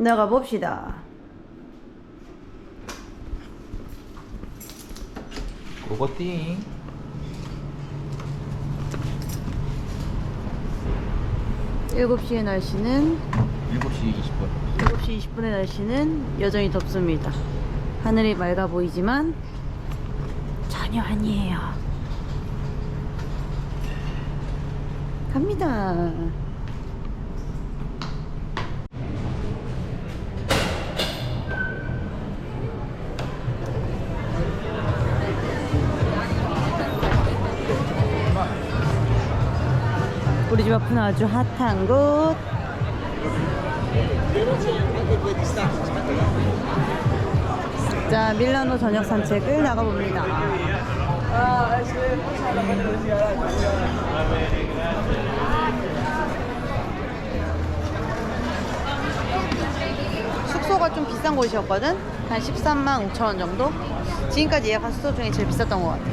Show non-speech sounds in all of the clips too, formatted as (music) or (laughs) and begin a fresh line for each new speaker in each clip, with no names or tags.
나가 봅시다.
로버팅
7시의 날씨는
7시 20분
7시 20분의 날씨는 여전히 덥습니다. 하늘이 맑아 보이지만 전혀 아니에요. 갑니다. 집 앞은 아주 핫한 곳. 자, 밀라노 저녁 산책을 나가봅니다. 숙소가 좀 비싼 곳이었거든? 한 13만 5천 원 정도? 지금까지 예약한 숙소 중에 제일 비쌌던 것 같아.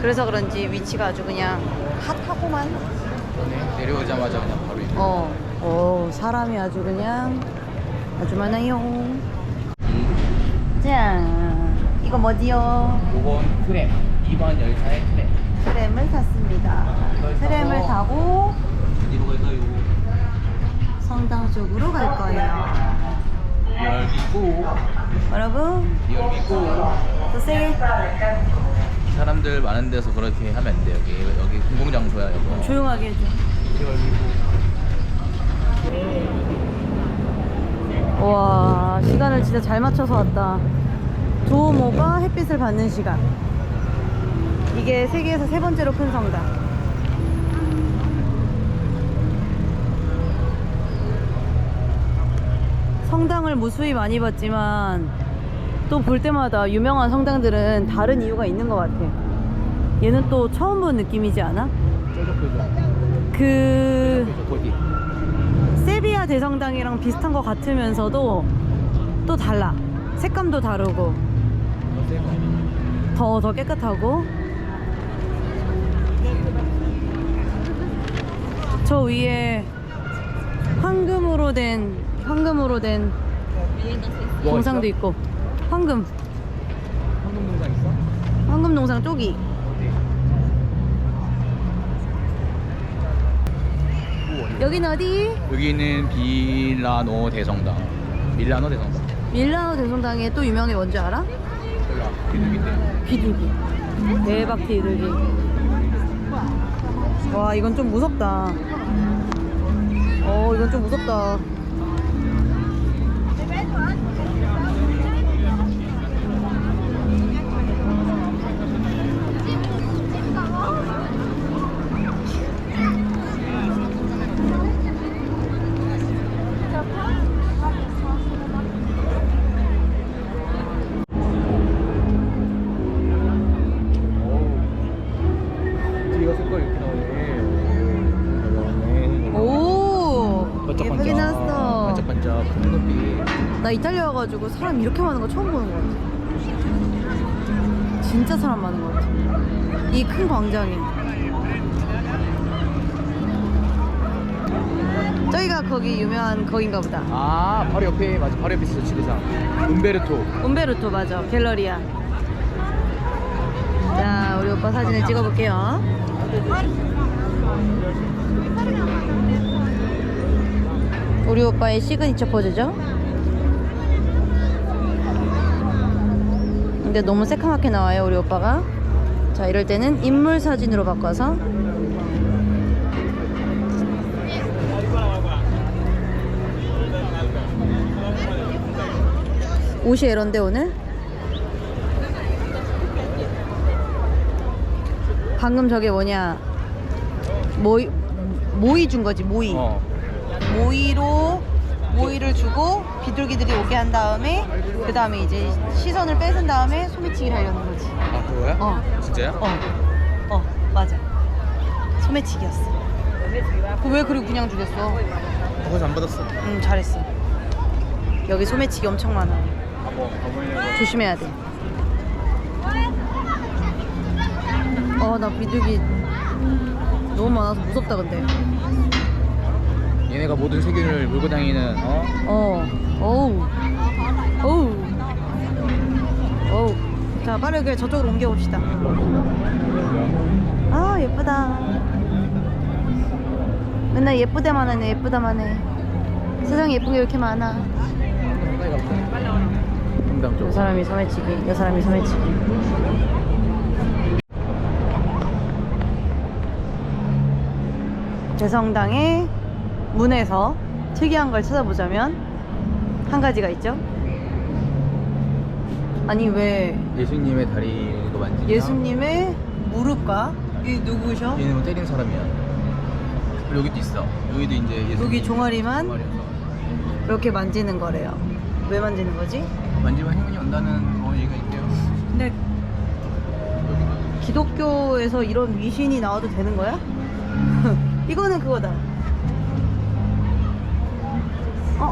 그래서 그런지 위치가 아주 그냥 핫하고만.
네, 내려오자마자 그냥 바로 있고
어, 어, 사람이 아주 그냥 아주 많아요. 자, 이거 뭐지요?
요건 트램 2번 열차의 트램
트램을 탔습니다. 트램을 타고
어디로 갈까 요?
성당 쪽으로 갈 거예요.
열기고
뭐라고?
열기고
더 세게?
사람들 많은 데서 그렇게 하면 안 돼 여기 여기 공공장소야 여보
조용하게 해줘. 와, 시간을 진짜 잘 맞춰서 왔다. 두오모가 햇빛을 받는 시간. 이게 세계에서 세 번째로 큰 성당. 성당을 무수히 많이 봤지만 또 볼 때마다 유명한 성당들은 다른 이유가 있는 것 같아. 얘는 또 처음 본 느낌이지 않아?
뾰족뾰족
그
뾰족뾰족 거기
세비야 대성당이랑 비슷한 것 같으면서도 또 달라. 색감도 다르고 더더 깨끗하고 저 위에 황금으로 된 황금으로 된
뭐가
동상도
있어?
있고 황금.
황금 동상 있어?
황금 동상 쪽이.
어디?
여긴 어디?
여기는 빌라노 대성당. 밀라노 대성당.
밀라노 대성당에 또 유명한 게 뭔지 알아?
몰라. 비둘기인데.
비둘기. 대박 비둘기. 와 이건 좀 무섭다. 어 이건 좀 무섭다 사람 이렇게 많은 거 처음 보는 것 같아. 진짜 사람 많은 것 같아. 이 큰 광장에. 저기가 거기 유명한 거긴가 보다.
아 바로 옆에 맞아. 바로 옆에 있어 지리상 음베르토.
um베르토 맞아. 갤러리아 자 우리 오빠 사진을 찍어볼게요. 우리 오빠의 시그니처 포즈죠 근데 너무 새카맣게 나와요 우리 오빠가. 자 이럴 때는 인물 사진으로 바꿔서. 옷이 이런데 오늘? 방금 저게 뭐냐? 모이 모이 준 거지 모이.
어.
모이로 모이를 주고 비둘기들이 오게 한 다음에 그 다음에 이제 시선을 뺏은 다음에 소매치기를 하려는 거지
아 그거야?
어.
진짜야?
어, 어, 맞아. 소매치기였어. 그왜 그리고 그냥 죽였어?
거기서 안 받았어
응, 잘했어. 여기 소매치기 엄청 많아. 조심해야 돼. 어, 나 비둘기 너무 많아서 무섭다, 근데.
얘네가 모든 세균을 몰고 다니는 어?
어. 어우. 어우. 어우. 자, 빠르게 저쪽으로 옮겨 봅시다. 아, 예쁘다. 맨날 예쁘대만 하네, 예쁘다만 해. 세상에 예쁜 게 이렇게 많아. 이
좀.
사람이 소매치기, 이 사람이 소매치기. 대성당의 문에서 특이한 걸 찾아보자면 한 가지가 있죠. 아니 왜
예수님의 다리도 만지냐?
예수님의 무릎과 이 누구셔?
얘는 뭐 때린 사람이야. 그리고 여기도 있어. 여기도 이제 예수님
여기 종아리만
종아리여서.
이렇게 만지는 거래요. 왜 만지는 거지?
만지면 행운이 온다는 뭐 얘기가 있대요.
근데 기독교에서 이런 위신이 나와도 되는 거야? (laughs) 이거는 그거다.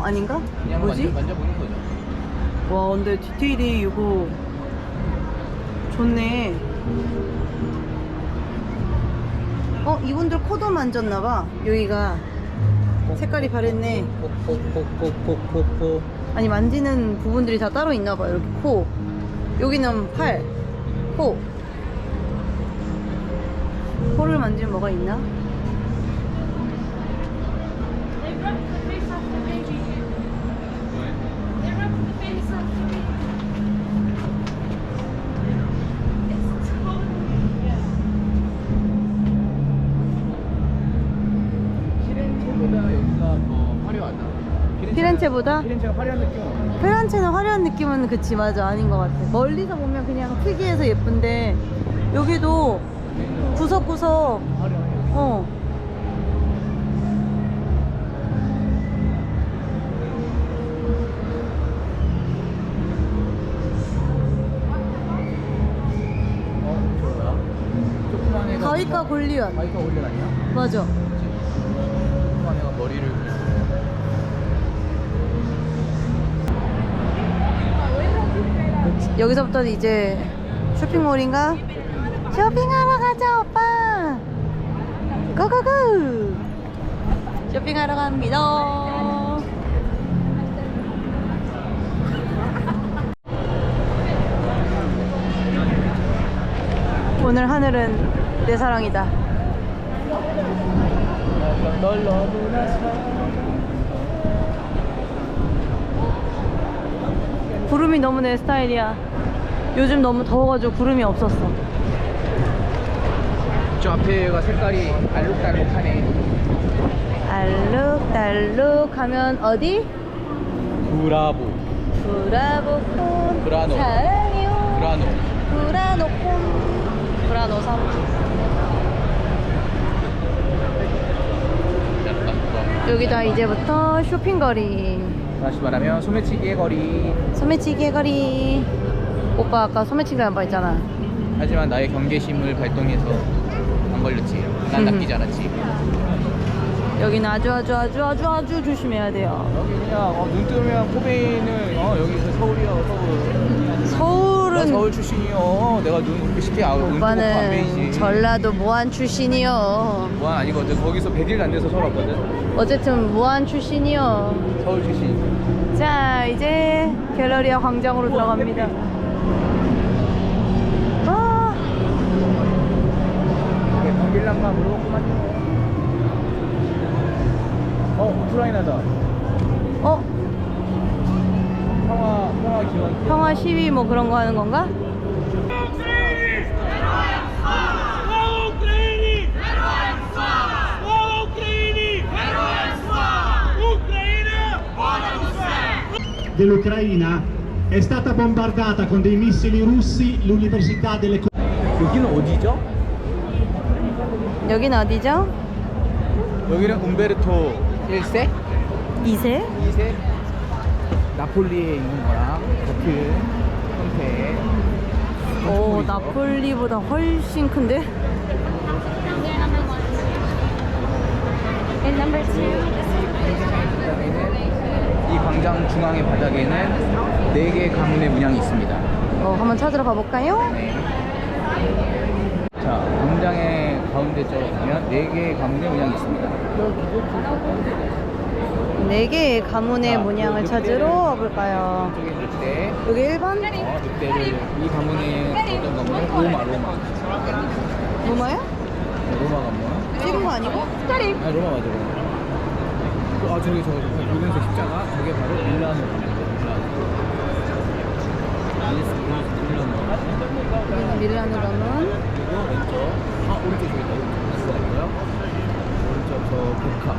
아닌가?
그냥
뭐지?
만져, 만져 보는 거죠.
와 근데 디테일이 이거 좋네. 어 이분들 코도 만졌나봐. 여기가 색깔이 바랬네.
코코코코코코코.
아니 만지는 부분들이 다 따로 있나봐. 이렇게 코. 여기는 팔, 코. 코를 만지면 뭐가 있나?
피렌체보다? 피렌체가 화려한 느낌은 없네.
페란체는 화려한 느낌은 그치 맞아 아닌 것 같아. 멀리서 보면 그냥 특이해서 예쁜데 여기도 구석구석
화려해.
어.
어, 저 뭐야? 조그만 애가
가위가 골리앗.
가위가 올려 아니야?
맞아.
조그만 애가 머리를
여기서부터는 이제 쇼핑몰인가? 쇼핑하러 가자 오빠. 고고고. 쇼핑하러 갑니다. 오늘 하늘은 내 사랑이다. 구름이 너무 내 스타일이야. 요즘 너무 더워가지고 구름이 없었어.
저 앞에가 색깔이 알록달록하네.
알룩달룩 하면 어디?
브라보.
브라보 콘
브라노.
사랑해요
브라노.
브라노 콘 브라노 3 여기다 이제부터 쇼핑거리
다시 말하면 소매치기의 거리.
소매치기 거리 오빠 아까 소매치기 한번 했잖아
하지만 나의 경계심을 발동해서 안 걸렸지. 난 낚이지 않았지.
여기는 아주 아주 아주 아주 아주 조심해야 돼요
여기 그냥 어, 눈 뜨면 코베이는 어, 여기 그 서울이야 서울. 나
서울은
서울 출신이요. 내가 눈 그렇게 쉽게 아, 눈 뜨고 안
오빠는
베이지.
전라도 무안 출신이요
무한 아니거든. 거기서 100일 안 돼서 서울 왔거든.
어쨌든 무안 출신이요
서울 출신.
자 이제 갤러리아 광장으로 들어갑니다
하나 물어보고만 어 오프라인 하자
어?
평화 평화 기원
평화 시위 뭐 그런 거 하는 건가?
dell'Ucraina è stata bombardata con dei missili russi l'università delle
여기는 어디죠?
여긴 어디죠?
여기는 umberto 1세?
2세?
2세? 나폴리에 있는 거랑 같은 형태의
오
건축물이죠.
나폴리보다 훨씬 큰데?
그다음에는 이 광장 중앙의 바닥에는 네 개의 가문의 문양이 있습니다.
어 한번 찾으러 가볼까요?
자, 광장의 가운데 쪽에 보면 네 개의 가문의 문양이 있습니다.
네 개의 가문의 문양을 찾으러 와볼까요?
이쪽에 늑대.
여기 1번?
어, 늑대를 이 가문의 어떤 가문은 로마 로마.
뭐마야?
로마 가문.
찍은 거 아니고?
아니 로마 맞아 로마. 그, 아 저기 저기 저기 붉은색 십자가 저게 바로 밀라노 가문이에요. 밀라노. 밀라노.
밀라노 가문.
그리고 왼쪽 아 오른쪽 저기 있다 오른쪽 있고요. 오른쪽 저 복합.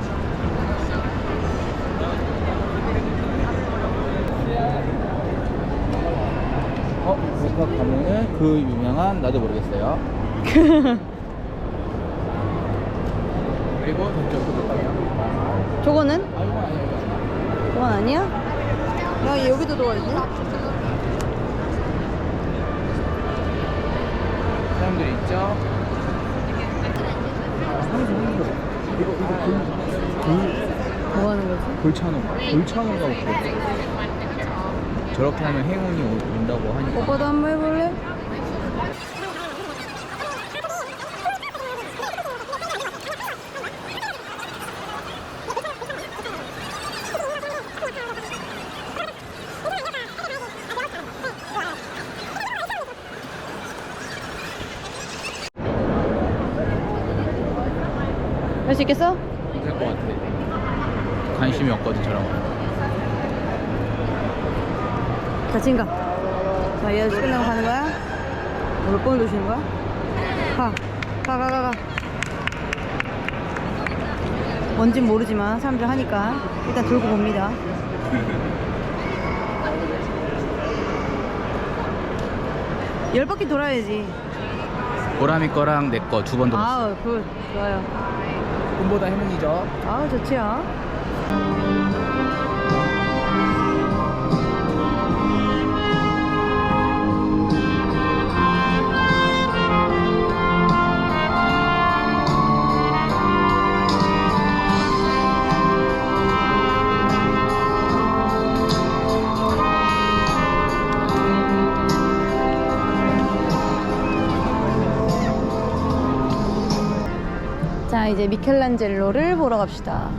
어 복합 가문은 그 유명한 나도 모르겠어요. 그리고 저쪽도 볼까요?
저거는?
아 이건 아니에요. 이건 아니에요.
저건 아니야? 야, 얘 여기도 들어가있네?
사람들이 있죠. 골,
뭐 하는 거지?
골, 골찬호 골찬호가 그랬어. 저렇게 하면 행운이 오- 온다고 하니까.
오빠도 한 번 해볼래? 할 수 있겠어?
될것 같아. 관심이 없거든 저런 거.
자신감. 자, 얘 끝나고 가는 거야? 몇 번을 도시는 거야? 가. 가, 가, 가, 가. 뭔진 모르지만 사람들 하니까 일단 돌고 봅니다. 열 바퀴 돌아야지.
보람이 거랑 내 거 두 번 돌았어.
아우, 굿. 좋아요.
꿈보다 행운이죠.
아우, 좋지요. 이제 미켈란젤로를 보러 갑시다.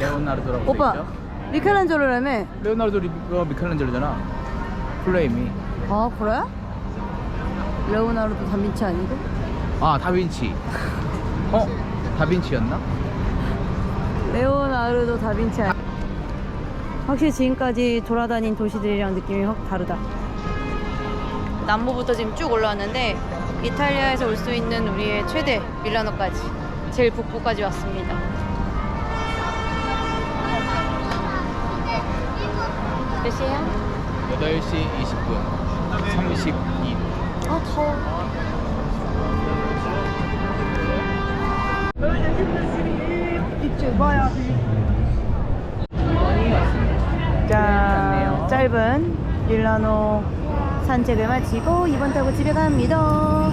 레오나르도라고
오빠,
돼.
미켈란젤로라며?
레오나르도 리가 미켈란젤로잖아. 플레임이.
아, 그래? 레오나르도 다빈치 아니고?
아 다빈치. 어? 다빈치였나?
레오나르도 다빈치 아니 확실히 지금까지 돌아다닌 도시들이랑 느낌이 확 다르다. 남부부터 지금 쭉 올라왔는데 이탈리아에서 올 수 있는 우리의 최대 밀라노까지 제일 북부까지 왔습니다. 몇 시에요?
8시 20분. 32.
아 더워. 자, 짧은 밀라노 산책을 마치고 이번 타고 집에 갑니다.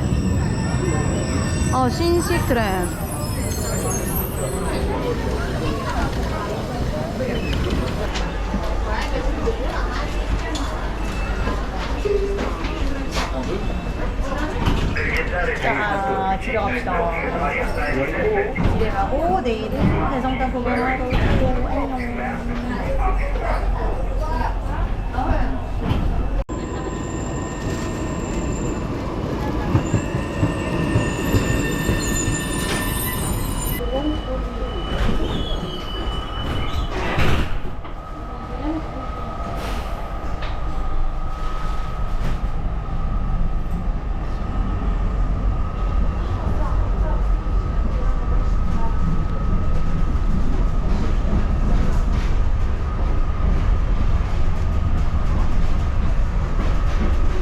어, 신식 트램. 자, 집에 갑시다. 집에 가고 내일은 대성당 구경하러 오고 안녕.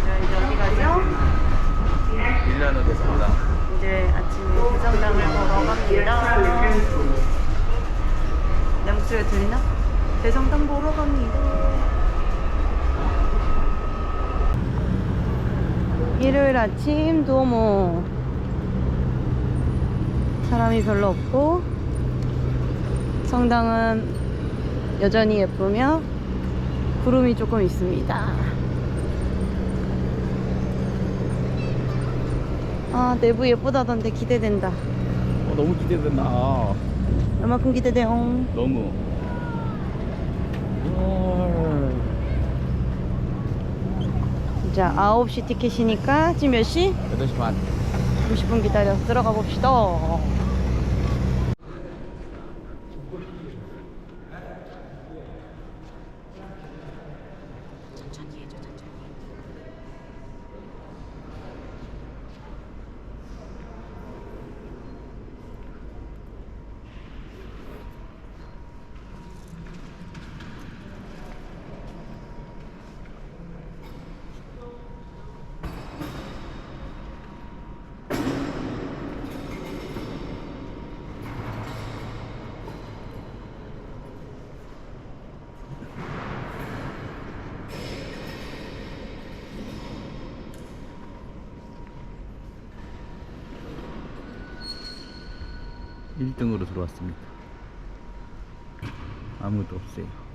자, 이제 어디 가죠?
밀라노 대성당.
이제 아침에 대성당을 보러 갑니다. 내 목소리가 들리나? 대성당 보러 갑니다. 일요일 아침 도모 사람이 별로 없고 성당은 여전히 예쁘며 구름이 조금 있습니다. 아 내부 예쁘다던데 기대된다
너무 기대된다.
얼마큼 기대돼요?
너무.
자 9시 티켓이니까 지금 몇 시?
8시 반.
90분 기다려서 들어가 봅시다
1등으로 들어왔습니다. 아무도 없어요.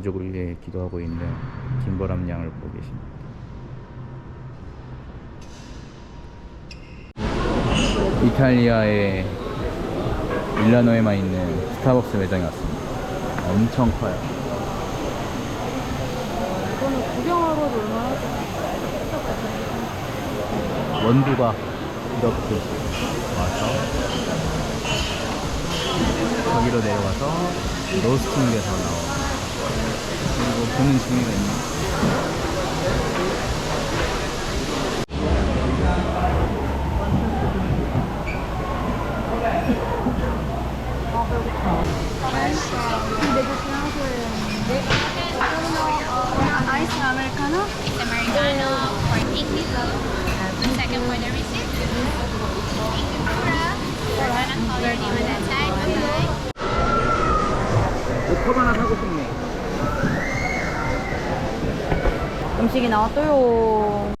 가족을 위해 기도하고 있는 김보람 양을 보고 계십니다. 이탈리아의 밀라노에만 있는 스타벅스 매장에 왔습니다. 엄청 커요.
이거는 구경하러 얼마나
원두가 이렇게 와서 저기로 내려가서 로스팅 돼서 나오고 그리고 보는 재미가 있네
네, 아이스 아메리카노?
It's Americano for 8 pesos. One second for the receipt. Thank you, Cora. Wanna call your name on that side. Bye-bye.
옷컵 하나 사고 싶네.
음식이 나왔어요.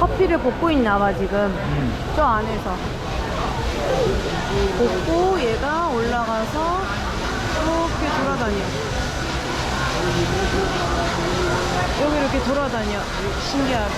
커피를 볶고 있나 봐 지금. 저 안에서 볶고 얘가 올라가서 이렇게 돌아다녀. 여기 이렇게 돌아다녀. 신기하게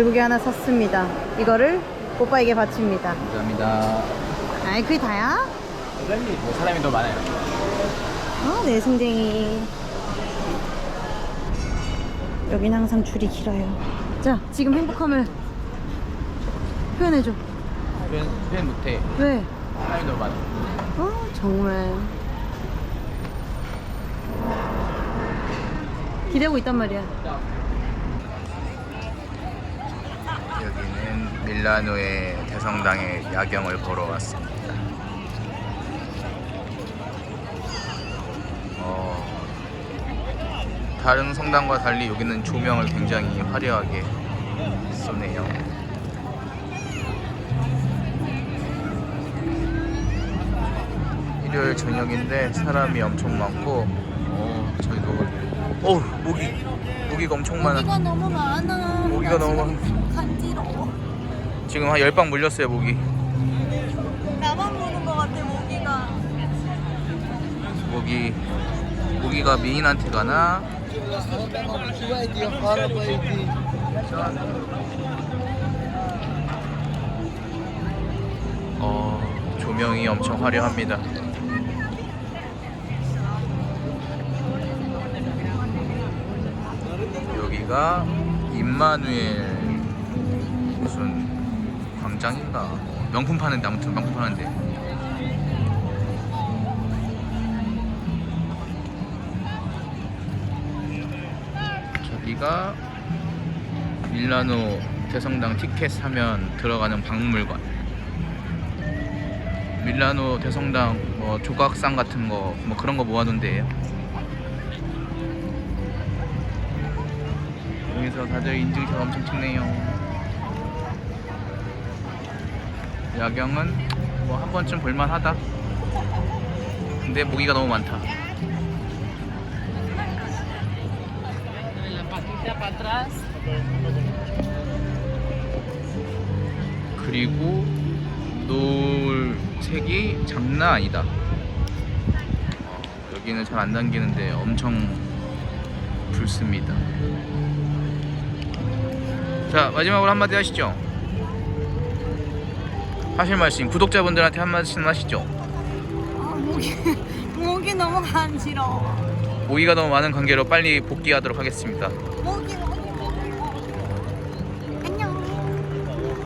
결국에 하나 샀습니다 이거를 오빠에게 바칩니다
감사합니다.
아이 그게 다야?
뭐 사람이 더 많아요.
어, 내 승쟁이. 여긴 항상 줄이 길어요. 자, 지금 행복함을 표현해줘.
표현, 표현 못해.
왜?
사람이 더 많아.
어, 정말. 기대고 있단 말이야.
여기는 밀라노의 대성당의 야경을 보러 왔습니다. 어, 다른 성당과 달리 여기는 조명을 굉장히 화려하게 쏘네요. 일요일 저녁인데 사람이 엄청 많고, 어, 너무, 어우, 모기, 모기가 엄청 많아.
너무 많아.
모기가 너무 많아. 지금 한열방 물렸어요 모기.
나만 보는 것 같아, 모기가.
모기 모기가 미인한테 가나? 어 조명이 엄청 화려합니다. 여기가 임마누엘 광장인가 뭐 명품 파는데 아무튼 명품 파는데 저기가 밀라노 대성당 티켓 사면 들어가는 박물관. 밀라노 대성당 뭐 조각상 같은 거 뭐 그런 거 모아둔 데예요. 여기서 다들 인증샷 엄청 찍네요. 야경은 뭐 한 번쯤 볼만하다. 근데 모기가 너무 많다. 그리고 노을색이 장난 아니다. 어, 여기는 잘 안 당기는데 엄청 붉습니다. 자 마지막으로 한마디 하시죠. 하실 말씀 구독자분들한테 한마디씩 하시죠.
아, 모기, 모기 (laughs) 너무 간지러워.
모기가 너무 많은 관계로 빨리 복귀하도록 하겠습니다.
너무